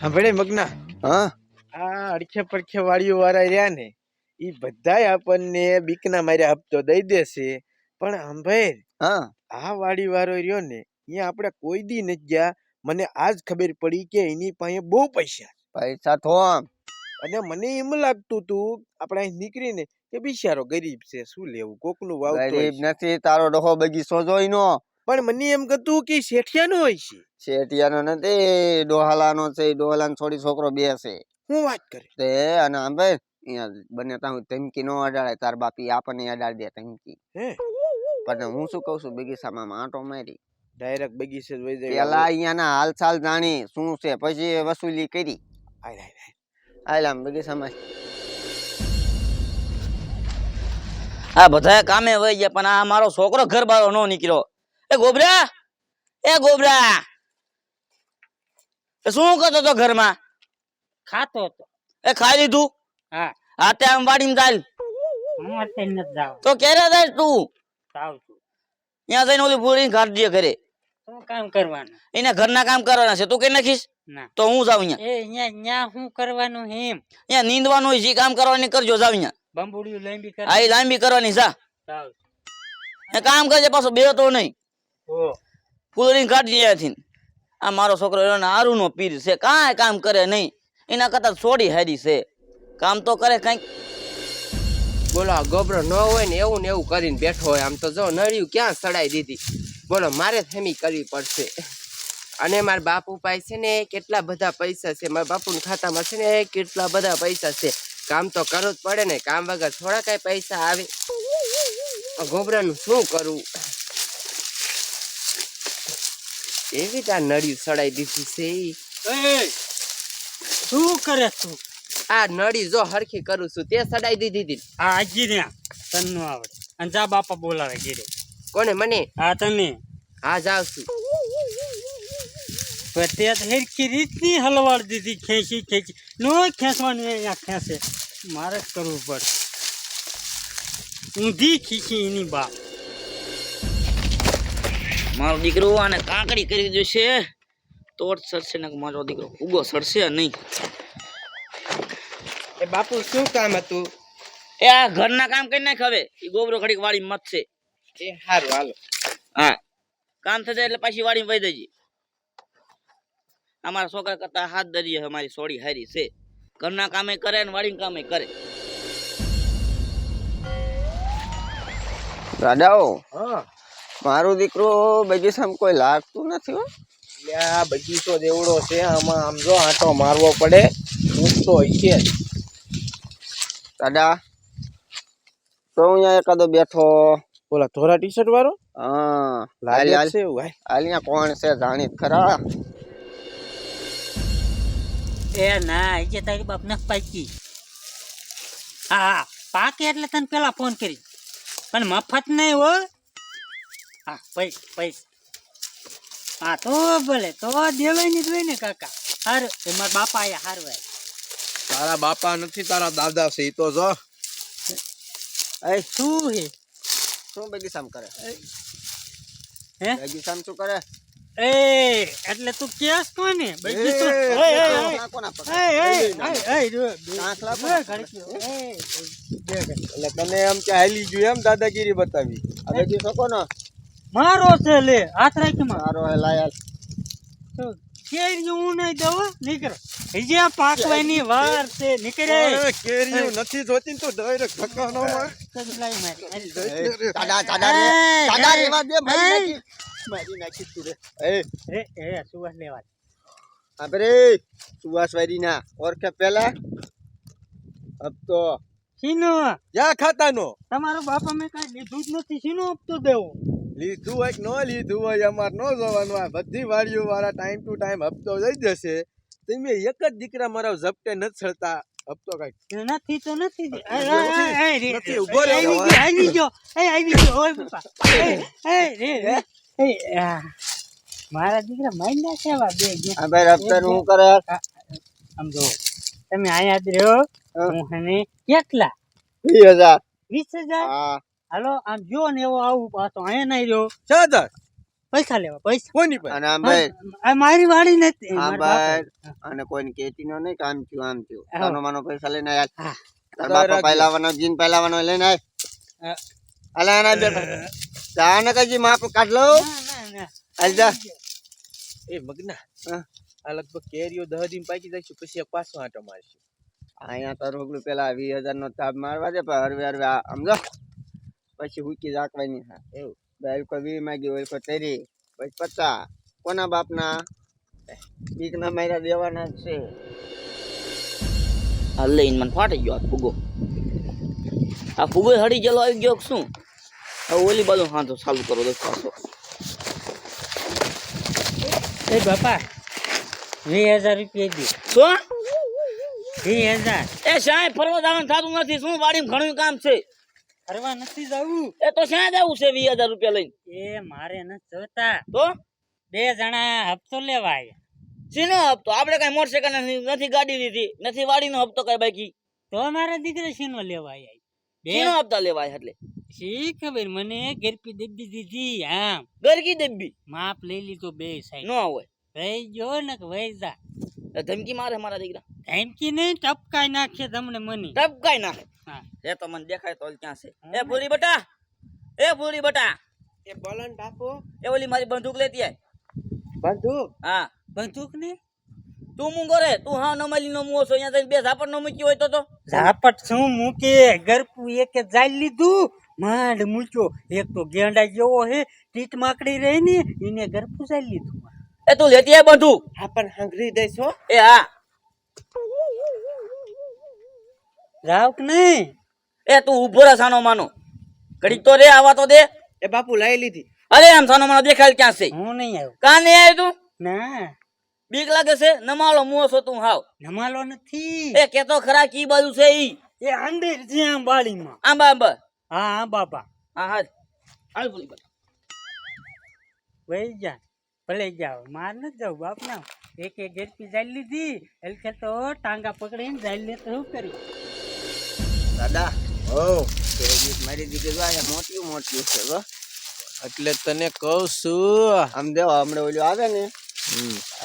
સાંભળે મગના? હા. આ અડખે પડખે વાળીઓ વાળા રહ્યા ને એ બધાય આપણને બીકના માર્યા હપ્તો દઈ દેશે. પણ હા. આ વાડી વાળો રહ્યો ને અહીંયા આપણે કોઈ દી નથી ગયા. મને આજ ખબર પડી કે એની પાસે બહુ પૈસા. પૈસા તો અને મને એમ લાગતું તું આપણે અહીં નીકળીને કે બિચારો ગરીબ છે શું લેવું? કોકનું વાવ ગરીબ નથી તારો ડોહો બગીચો જોઈ નો પણ મને એમ કહેતું કે શેઠિયાનો હોય છે. શેઠિયાનો નથી ડોહાલાનો છે ડોહાલાનો છોડી છોકરો બે છે. હું વાત કરે? તે અને અહીંયા બને તા ધમકી નો અડાડે તાર બાપી આપણને અડાડી દે ધમકી. પણ હું શું કઉ છું બગીચામાં માટો આંટો મારી. ડાયરેક્ટ બગીચે જ વહી જાય. પેલા અહીંયાના હાલચાલ જાણી શું છે પછી વસૂલી કરી. આય, આય, આય. હાલ આમ બગીચામાં. આ બધા કામે વહી ગયા પણ આ મારો છોકરો ઘર બહાર નો નીકળ્યો. એ ગોબરા એ ગોબરા. શું કરતો તો ઘરમાં? ખાતો હતો. એ ખાઈ લીધું? હા. હાથે વાડીમાં ચાલ હું અત્યારે નથી જાવ તો ક્યારે જાય તું? જાઉં છું. ત્યાં જઈને ઓલી પૂરી કાઢ ઘરે. શું કામ કરવાનું? એને ઘરના કામ કરવાના છે. તું કઈ નાખીશ? તો હું જાઉં અહીંયા. એ અહીંયા ન્યા શું કરવાનું હેમ? અહીંયા નીંદવાનું જે કામ કરવાની કરજો જાવ અહીંયા. બંબુડિયું લાંબી કર આ લાંબી કરવાની જા. જાઉં એ કામ કરજે પાછો બે તો નહીં. ફૂલડી કાઢી ત્યાંથી આ મારો છોકરો એને આરુનો પીર છે, કાંઈ કામ કરે નહીં. એના કરતા છોડી હારી છે. કામ તો કરે કંઈક. બોલો ગોબરો ન હોય ને એવું ને એવું કરીને બેઠો હોય. આમ તો જો નળિયું ક્યાં સડાઈ દીધી? બોલો, મારે થેમી કરવી પડશે. અને મારા બાપુ પાસે છે ને, કેટલા બધા પૈસા છે. મારા બાપુના ખાતામાં છે ને, કેટલા બધા પૈસા છે. કામ તો કરવું જ પડે ને. કામ વગર થોડા કઈ પૈસા આવે. ગોબરાનું શું કરવું એવી આ નળી સડાઈ દીધી છે શું કરે તું? આ નળી જો હરખી કરું છું તે સડાઈ દીધી હતી. આ આજી રહ્યા તને નો આવડે અને જા બાપા બોલાવે ગીરે કોને મને? આ તને. હા જાવ છું. તે તો રીતની હલવાડ દીધી ખેંચી ખેંચી. નો ખેંચવાનું અહીંયા ખેંચે. મારે જ કરવું પડે ઊંધી ખીચી એની બાપ. મારો દીકરો આને કાંકડી કરી જોશે તો જ સડશે ને મારો દીકરો ઉગો સડશે નહીં. એ બાપુ શું કામ હતું? એ આ ઘરના કામ કરી નાખ હવે. એ ગોબરો ખડીક વાળી મત છે. એ સારું હાલો. હા. કામ થશે એટલે પાછી વાળી વહી દેજે. અમારા છોકરા કરતા હાથ ધરીએ અમારી સોડી હારી છે. ઘરના કામે કરે ને વાળી કામે કરે. રાજાઓ હા. મારો દીકરો બગીચામાં કોઈ લાગતું નથી હો. આ બગીચો દેવડો છે આમાં આમ જો આંટો મારવો પડે હોય છે. દાદા તો અહીંયા એકાદો બેઠો. ઓલા ધોરા ટી શર્ટ વાળો? હા લાલ હાલ છે એવું ભાઈ અહીંયા કોણ છે જાણી જ ખરા. એ ના એ તારી બાપ નથી પાકી. હા હા પાકે એટલે તને પેલા ફોન કરી. પણ મફત નહીં હો. હા પૈસ પૈસ. હા તો ભલે તો દેવાયની જોઈ ને કાકા. હાર એ મારા બાપા આયા હારવાય તારા બાપા નથી તારા દાદા છે એ તો જો. એ શું હે? શું બગીચામાં કરે? હે? બગીચામાં શું કરે? એ એટલે તું કેસ કોને? બગીચો એ, એ, એ, એ. એટલે તને એમ કે હાલી ગયું એમ દાદાગીરી બતાવી. આ બગીચો કોનો? મારો છે લે હાથ રાખી મારો હે લાયલ કેરી હું નહીં દઉં નીકળો. હજી આ પાકવાની વાર છે નીકળે. અરે, કેરીઓ નથી જોતી ને તો ડાયરેક્ટ ધક્કા ન માર દાદા દાદા રે દાદા રેવા દે મારી નાખી. મારી નાખી તું રે. એ. એ એ સુવાસ લેવા. અબરે સુવાસ વારીના ઓળખે પેલા? તો શીનો. યા ખાતાનો? તમારો બાપા મેં કઈ લીધું જ નથી શીનો તો દેવો. લીધું હોય કે ન લીધું હોય અમારે ન જોવાનું હોય. બધી વાડીઓ વાળા ટાઈમ ટુ ટાઈમ હપ્તો જઈ જશે. તમે એક જ દીકરા મારા ઝપટે નથી છડતા હપ્તો કઈ નથી તો નથી આવી ગયો એ આવી ગયો. ઓય એ, રે. એ, મારા દીકરા મારી નાખ્યા બે ગયા આ ભાઈ હપ્તા હું કરે? આમ જો. તમે અહીંયા જ રહ્યો હું. હને કેટલા વીસ હજાર. વીસ હજાર? હા. હાલો આમ જો ને એવો આવું પાછો અહીંયા નહીં રહ્યો. છ હજાર પૈસા લેવા પૈસા. કોની પર અને આમ ભાઈ આ મારી વાડી નથી આમ. ભાઈ અને કોઈને કેતી નો નહીં કામ થયું આમ થયું. તારો માનો પૈસા લઈને આયા. તાર બાપા પહેલાવાનો જીન પહેલાવાનો લઈને આય. અલા આના બેટા જાને કજી માપ કાઢ લો ના, ના, ના. જા. એ મગના આ લગભગ કેરીઓ દહ દિન પાકી જશે પછી એક પાછો આટો મારશું. અહીંયા તો રોગલું પેલા વીસ હજાર નો તાપ મારવા દે પણ હરવે હરવે સમજો પછી હુકી રાખવાની હા. એવું. બે કોઈ વી માગી હોય તેરી પછી પચા કોના બાપના? બીક ના માર્યા દેવાના જ છે. આ લઈને મને ફાટી ગયો આ ફુગો. આ ફુગો હડી ગયેલો આવી ગયો શું? હવે ઓલી બાજુ તો ચાલુ કરો દસ પાછો. એ બાપા વીસ હજાર રૂપિયા દી. શું? વીસ હજાર. એ સાહેબ ફરવા જવાનું થતું નથી. શું વાડીમાં ઘણું કામ છે? ફરવા નથી જવું. એ તો ક્યાં જવું છે વીસ હજાર રૂપિયા લઈને. એ મારે નથી જોતા. તો? બે જણા હપ્તો લેવા આવ્યા. શીનો હપ્તો? આપણે કઈ મોટરસાયકલ નથી ગાડી લીધી નથી વાડીનો હપ્તો કઈ બાકી? તો મારા દીકરા શીનો લેવા આવ્યા શીનો હપ્તા લેવાય એટલે? શી ખબર મને? ગરપી દબી દીધી આમ. ગરકી દેબી? માપ લઈ લીધો બે સાઈડ. ન હોય. ભાઈ ગયો ને વહી જા. ધમકી મારે મારા દીકરા. ધમકી નહીં ટપકાઈ નાખે તમને મને. ટપકાઈ નાખે. એ તો મને દેખાય તો ક્યાં છે? એ ભૂરી બટા! એ ભૂરી બટા! એ બલન બાપુ એ ઓલી મારી બંદૂક લેતી આય. બંદૂક? હા. બંદૂક ને? તું મૂંગો રે. તું હા નમાલી નો મુઓ છો. અહીંયા જઈને બે ઝાપટ નો મૂકી હોય તો તો. ઝાપટ શું મૂકે? ગરપુ એકે જાઈ લીધું. માંડ મૂક્યો. એક તો ગેંડા જેવો હે. ટીટ માકડી રહી ને એને ગરપુ જાઈ લીધું. એ તું લેતી આય બંદૂક. હા પણ હંગરી દઈશો એ હા. રાવ કે નહીં. એ તું ઊભો રહે સાનો માનો. ઘડીક તો રે આવા તો દે. એ બાપુ લઈ લીધી. અરે આમ સાનો માનો દેખાય ક્યાં છે? હું નહીં આવ્યો કાં નહીં આવ્યું તું? ના. બીક લાગે છે? નમાલો મુઓ છો તું હાવ. નમાલો નથી. એ કેતો ખરા કી બાજુ છે ઈ. એ અંદર જ્યાં બાળીમાં આંબા આંબા. હા હા બાપા. હા હા. હાલ બોલી બોલ વહી જા. ભલે જાઓ માર ન જાવ બાપ ના. એક એક ગરપી જાઈ લીધી. એટલે તો ટાંગા પકડીને જાઈ લે તો શું કર્યું દાદા. મારી દીકરી છે. એટલે તને કહું છું આમ દેવો હમણાં ઓલું આવે ને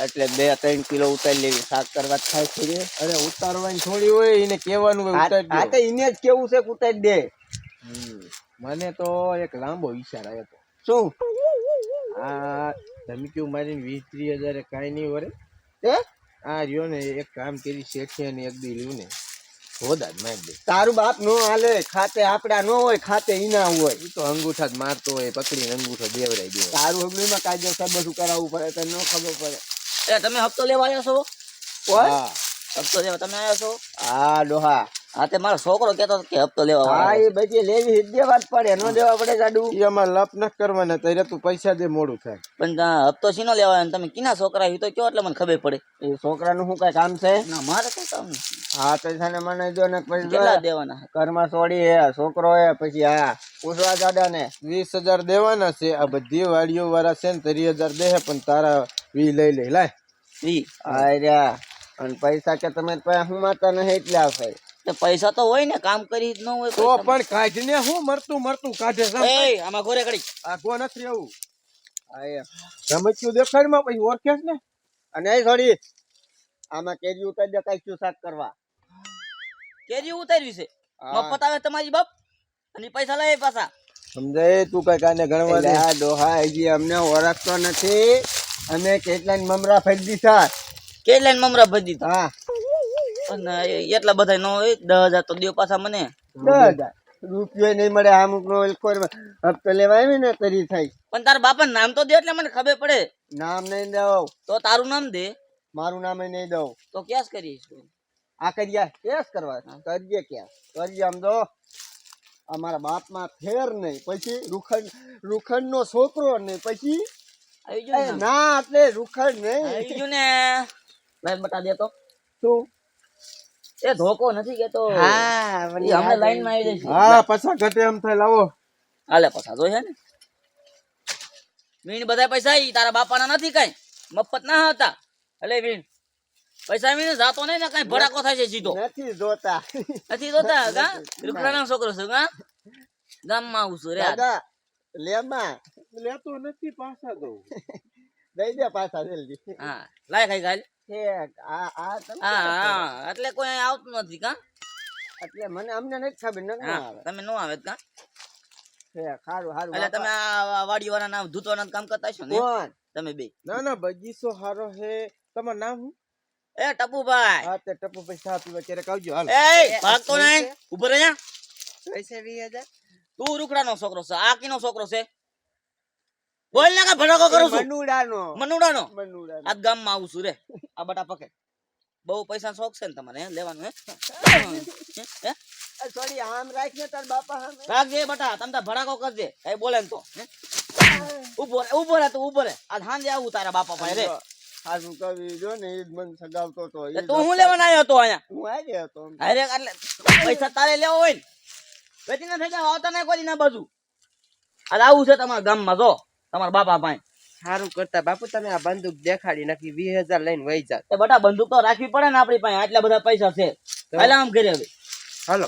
એટલે બે ત્રણ કિલો ઉતારી લેવી શાક કરવા થાય છે. અરે ઉતારવાની થોડી હોય એને કહેવાનું હોય ઉતારી આ તો એને જ કેવું છે ઉતારી દે. મને તો એક લાંબો વિચાર આવ્યો હતો શું? આ ધમકીઓ મારીને વીસ ત્રીસ હજાર કાંઈ નહીં વરે. આ રહ્યો ને એક કામ કરી શેઠિયા ને એક દી રહ્યું ને. તારું બાપ નો હાલે ખાતે આપડા નો હોય ખાતે ઈના હોય. તો અંગૂઠા જ મારતો હોય પકડીને અંગૂઠો દેવરાઈ દે તારું હગલીમાં કાયદેસર બધું કરાવવું પડે તને ન ખબર પડે. એ તમે હપ્તો લેવા આવ્યા છો? હપ્તો લેવા તમે આવ્યા છો? હા ડોહા. હા તે મારો છોકરો કેતો કે હપ્તો લેવા હા એ બધી લેવી દેવા જ પડે નો દેવા પડે જાડુ. અમારે લપ ન કરવાના ત્યારે તું પૈસા દે મોડું થાય. પણ હપ્તો સીનો લેવા અને તમે કિના છોકરા હી તો કયો એટલે મને ખબર પડે. એ છોકરાનું શું કઈ કામ છે? ના મારે કઈ કામ હા પૈસા ને મને જો ને પછી કેટલા દેવાના કરમા ઘરમાં સોડી હે છોકરો હે પછી હા પૂછવા દાદા ને વીસ હજાર દેવાના છે આ બધી વાડીઓ વાળા છે ને ત્રીસ હજાર દે પણ તારા વી લઈ લે લાય. ઈ આર્યા અને પૈસા કે તમે પાસે હું માતા નહીં એટલે આવશે પૈસા તો હોય ને કામ કરી જ ન હોય તો. પણ કાઢીને હું મરતું મરતું કાઢે એ આમાં ઘોરે ઘડી. આ ગો નથી આવું. આયા દેખાડમાં પછી ઓળખે ને? અને એ થોડી આમાં કેરી ઉતારી દે કઈ શું શાક કરવા. કેરી ઉતારવી છે. મફત આવે તમારી બાપ? અને પૈસા લાવે પાછા? સમજાય તું કઈ કાને ગણવા દે. આ ડોહા હજી અમને ઓળખતો નથી. અમે કેટલા મમરા ફેરી દીધા. કેટલા મમરા ફેરી દીધા? હા. પણ એટલા બધા નો હોય દસ હજાર તો દો પાછા મને. દસ હજાર. રૂપિયો નહીં મળે અમુક નો હપ્તો લેવા આવી ને તરી થાય. પણ તારા બાપા નામ તો દે એટલે મને ખબર પડે. નામ નહીં દઉં. તો તારું નામ દે. મારું નામ નહીં દઉં. તો કેસ કરીશ આ કર્યા કેસ કરવા? કરીએ ક્યાં? કરીએ આમ તો. અમારા બાપમાં ફેર નહીં. પછી રૂખંડ રૂખંડ નો છોકરો નહીં. પછી? ના એટલે રૂખંડ નહીં. આવી ગયું ને. ભાઈ બતા દે તો. શું? એ ધોકો નથી કેતો. હા ઈ લાઈનમાં આવી જશે હા પૈસા ઘટે એમ થાય લાવો. હાલે પૈસા જોઈએ ને. વીણ બધા પૈસા ઈ તારા બાપાના નથી કઈ. મફત ના હતા. એટલે વીણ પૈસા મીન જાતો નહીં ને કઈ ભડાકો થાય છે સીધો. નથી જોતા. નથી જોતા ગા રૂખડાનો છોકરો છું ગા ગામમાં આવું છું રે. દાદા લેમાં. લેતો નથી પાછા તો. દઈ દે પાછા જલ્દી. હા લાય ખાઈ ગાલ છે. આ આ હા એટલે કોઈ આવતું નથી કા? એટલે મને અમને નથી ખબર ન આવે. તમે નો આવે કા? છે એટલે તમે આ વાડી નામ ના ધૂતવાના કામ કરતા છો ને? તમે બે. ના ના બગીચો હારો હે તમારું નામ હું એ ટપુભાઈ. હા તે ટપુ ચા પીવા ક્યારેક આવજો હાલ. એ ભાગતો નહીં. ઊભો રહે પૈસા વીસ હજાર? તું રૂકડાનો છોકરો છે. આ કીનો છોકરો છે? બોલ ને કા ભડકો કરું છું? મનુડાનો. મનુડાનો? મનુડાનો. આ ગામમાં આવું છું રે. આ બટા પકડ બહુ પૈસા શોખ છે ને તમારે લેવાનું હે? સોરી આમ રાખને તાર બાપા સામે. રાખજે બટા તમે ભડાકો કરજે. એ બોલે ને તો ઊભો રે ઊભો રે તું ઊભો રે. આ સાંજે આવું તારા બાપા પાસે રે. હારું કવિ જો ને ઈદ મન સગાવતો તો જ તું હું લેવા આવ્યો હતો અહીંયા? હું આવી હતો અરે એટલે પૈસા તારે લેવો હોય ને? વેચી ના થઈ જાય આવતા નહીં કોઈ ના બાજુ. આ આવું છે તમારા ગામમાં જો તમારા બાપા પાસે. સારું કરતા. બાપુ તમે આ બંદૂક દેખાડી નાખી વીસ હજાર લઈને વહી જાત બટા બંદૂક તો રાખવી પડે ને આપણી પાસે. આટલા બધા પૈસા છે. પહેલા આમ ઘરે હવે. હાલો.